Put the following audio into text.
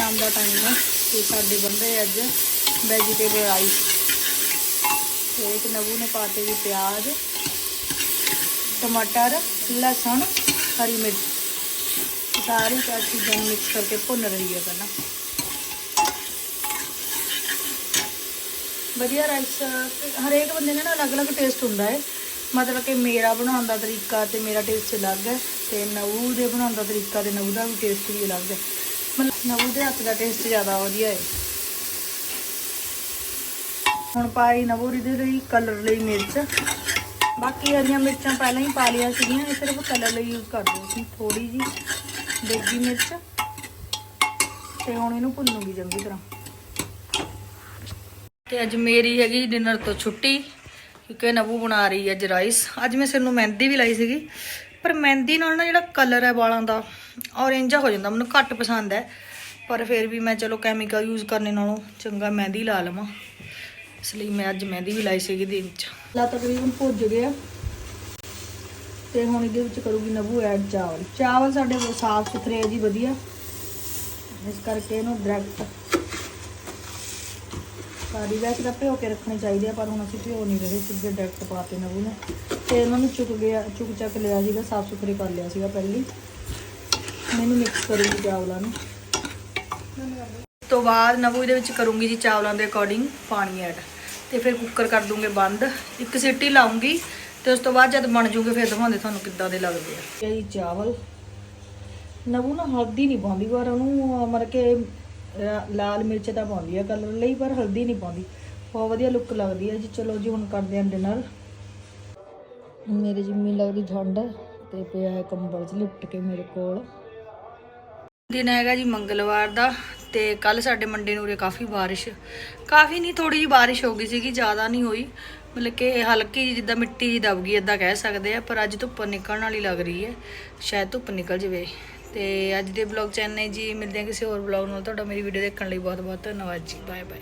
ਸ਼ਾਮ ਦਾ ਟਾਈਮ ਹੈ ਤੇ ਸਾਡੇ ਬੰਦੇ ਅੱਜ ਵੈਜੀਟੇਬਲ ਰਾਈਸ ਤੇ ਇੱਕ ਨਵੂ ਨੇ ਪਾਤੇ ਜੀ ਪਿਆਜ਼, ਟਮਾਟਰ, ਲਸਣ, ਹਰੀ ਮਿਰਚ। ਸਾਰੀ ਚਾਰ ਚੀਜ਼ਾਂ ਨੂੰ ਮਿਕਸ ਕਰਕੇ ਭੁੰਨ ਰਹੀ ਹੈ ਪਹਿਲਾਂ। ਵਧੀਆ ਰਾਈਸ ਹਰੇਕ ਬੰਦੇ ਦਾ ਨਾ ਅਲੱਗ-ਅਲੱਗ ਟੇਸਟ ਹੁੰਦਾ ਹੈ। ਮਤਲਬ ਕਿ ਮੇਰਾ ਬਣਾਉਣ ਦਾ ਤਰੀਕਾ ਤੇ ਮੇਰਾ ਟੇਸਟ ਅਲੱਗ ਹੈ ਤੇ ਨਵੂ ਦੇ ਬਣਾਉਣ ਦਾ ਤਰੀਕਾ ਤੇ ਨਵੂ ਦਾ ਵੀ ਟੇਸਟ ਵੀ ਅਲੱਗ ਹੈ। ਨਵੂ ਦੇ ਹੱਥ ਦਾ ਟੇਸਟ ਜ਼ਿਆਦਾ ਵਧੀਆ ਹੈ ਹੁਣ ਪਾਈ ਨਵੂ ਦੇ ਲਈ ਕਲਰ ਲਈ ਮਿਰਚ। ਬਾਕੀ ਹਰੀਆਂ ਮਿਰਚਾਂ ਪਹਿਲਾਂ ਹੀ ਪਾ ਲਿਆ ਸੀਗੀਆਂ, ਇਹ ਸਿਰਫ ਕਲਰ ਲਈ ਯੂਜ਼ ਕਰਦੇ ਸੀ ਥੋੜੀ ਜੀ ਦੇਗੀ ਮਿਰਚ। ਤੇ ਹੁਣ ਇਹਨੂੰ ਭੁੰਨੂਗੀ ਚੰਗੀ ਤਰ੍ਹਾਂ। ਤੇ ਅੱਜ ਮੇਰੀ ਹੈਗੀ ਡਿਨਰ ਤੋਂ ਛੁੱਟੀ, ਕਿਉਂਕਿ ਨਵੂ ਬਣਾ ਰਹੀ ਹੈ ਅੱਜ ਰਾਈਸ ਅੱਜ ਮੈਂ ਸਿਰ ਨੂੰ ਮਹਿੰਦੀ ਵੀ ਲਾਈ ਸੀਗੀ, ਪਰ ਮਹਿੰਦੀ ਨਾਲ ਨਾ ਜਿਹੜਾ ਕਲਰ ਹੈ ਵਾਲਾਂ ਦਾ ਔਰੇਂਜ ਹੋ ਜਾਂਦਾ, ਮੈਨੂੰ ਘੱਟ ਪਸੰਦ ਹੈ। ਪਰ ਫਿਰ ਵੀ ਮੈਂ ਚਲੋ ਕੈਮੀਕਲ ਯੂਜ਼ ਕਰਨੇ ਨਾਲੋਂ ਚੰਗਾ ਮਹਿੰਦੀ ਲਾ ਲਵਾਂ। ਇਸ ਲਈ ਮੈਂ ਅੱਜ ਮਹਿੰਦੀ ਵੀ ਲਾਈ ਸੀਗੀ ਦਿਨ ਚ। ਲਾ ਤਕਰੀਬਨ ਭੁੱਜ ਗਿਆ। ਤੇ ਹੁਣ ਇਹਦੇ ਵਿੱਚ ਕਰੂਗੀ ਨਵੂ ਐਡ ਚਾਵਲ। ਚਾਵਲ ਸਾਡੇ ਸਾਫ਼ ਸੁਥਰੇ ਆ ਜੀ, ਵਧੀਆ। ਇਸ ਕਰਕੇ ਇਹਨੂੰ ਡਾਇਰੈਕਟ ਸਾਰੀ ਵੈਸੇ ਤਾਂ ਭਿਓ ਕੇ ਰੱਖਣੇ ਚਾਹੀਦੇ ਆ, ਪਰ ਹੁਣ ਅਸੀਂ ਭਿਓ ਨਹੀਂ ਰਹੇ, ਸਿੱਧੇ ਡਾਇਰੈਕਟ ਪਾਤੇ ਨਵੂ ਨੇ। ਤੇ ਇਹਨਾਂ ਨੂੰ ਚੁੱਕ ਗਿਆ ਚੁੱਕ ਚੱਕ ਲਿਆ ਸੀਗਾ, ਸਾਫ਼ ਸੁਥਰੇ ਕਰ ਲਿਆ ਸੀਗਾ ਪਹਿਲੀ। ਮੈਨੂੰ ਮਿਕਸ ਕਰੂੰਗੀ ਚਾਵਲਾਂ ਨੂੰ। ਉਸ ਤੋਂ ਬਾਅਦ ਨਵੂ ਇਹਦੇ ਵਿੱਚ ਕਰੂੰਗੀ ਜੀ ਚਾਵਲਾਂ ਦੇ ਅਕੋਰਡਿੰਗ ਪਾਣੀ ਐਡ ਤੇ ਫਿਰ ਕੁੱਕਰ ਕਰ ਦੂੰਗੇ ਬੰਦ। ਇੱਕ ਸੀਟੀ ਲਾਉਂਗੀ ਤੇ ਉਸ ਤੋਂ ਬਾਅਦ ਜਦ ਬਣ ਜੂਗੇ ਫਿਰ ਦਿਖਾਉਂਦੇ ਤੁਹਾਨੂੰ ਕਿੱਦਾਂ ਦੇ ਲੱਗਦੇ ਆ। ਇਹ ਜੀ ਚਾਵਲ। ਨਵੂ ਨਾ ਹਲਦੀ ਨਹੀਂ ਪਾਉਂਦੀ, ਪਰ ਉਹਨੂੰ ਮਰ ਕੇ ਲਾਲ ਮਿਰਚ ਤਾਂ ਪਾਉਂਦੀ ਆ ਕਲਰ ਲਈ, ਪਰ ਹਲਦੀ ਨਹੀਂ ਪਾਉਂਦੀ। ਬਹੁਤ ਵਧੀਆ ਲੁੱਕ ਲੱਗਦੀ ਹੈ ਜੀ। ਚਲੋ ਜੀ, ਹੁਣ ਕਰਦੇ ਆਂ ਡਿਨਰ ਮੇਰੇ ਜਿੰਮੀ ਲੱਗਦੀ ਠੰਡ ਤੇ ਪਿਆ ਹੈ ਕੰਬਲ 'ਚ ਲਿਪਟ ਕੇ ਮੇਰੇ ਕੋਲ। ਦਿਨ ਹੈਗਾ ਜੀ ਮੰਗਲਵਾਰ ਦਾ ਤੇ ਕੱਲ ਸਾਡੇ ਮੰਡੇ ਨੂੰ ਉਰੇ ਕਾਫੀ ਬਾਰਿਸ਼। ਕਾਫੀ ਨਹੀਂ ਥੋੜੀ ਜੀ ਬਾਰਿਸ਼ ਹੋ ਗਈ ਸੀਗੀ, ਜ਼ਿਆਦਾ ਨਹੀਂ ਹੋਈ। ਮਤਲਬ ਕਿ ਹਲਕੀ ਜਿਹੀ ਜਿੱਦਾਂ ਮਿੱਟੀ ਜੀ ਦਬ ਗਈ ਇਦਾਂ ਕਹਿ ਸਕਦੇ ਆ, ਪਰ ਅੱਜ ਧੁੱਪ ਨਿਕਲਣ ਵਾਲੀ ਲੱਗ ਰਹੀ ਹੈ। ਸ਼ਾਇਦ ਧੁੱਪ ਨਿਕਲ ਜਵੇ। ਤੇ ਅੱਜ ਦੇ ਵਲੌਗ ਚ ਜੀ। ਮਿਲਦੇ ਹਾਂ ਕਿਸੇ ਹੋਰ ਵਲੌਗ ਨਾਲ। ਤੁਹਾਡਾ ਮੇਰੀ ਵੀਡੀਓ ਦੇਖਣ ਲਈ ਬਹੁਤ ਬਹੁਤ ਧੰਨਵਾਦ ਜੀ। Bye bye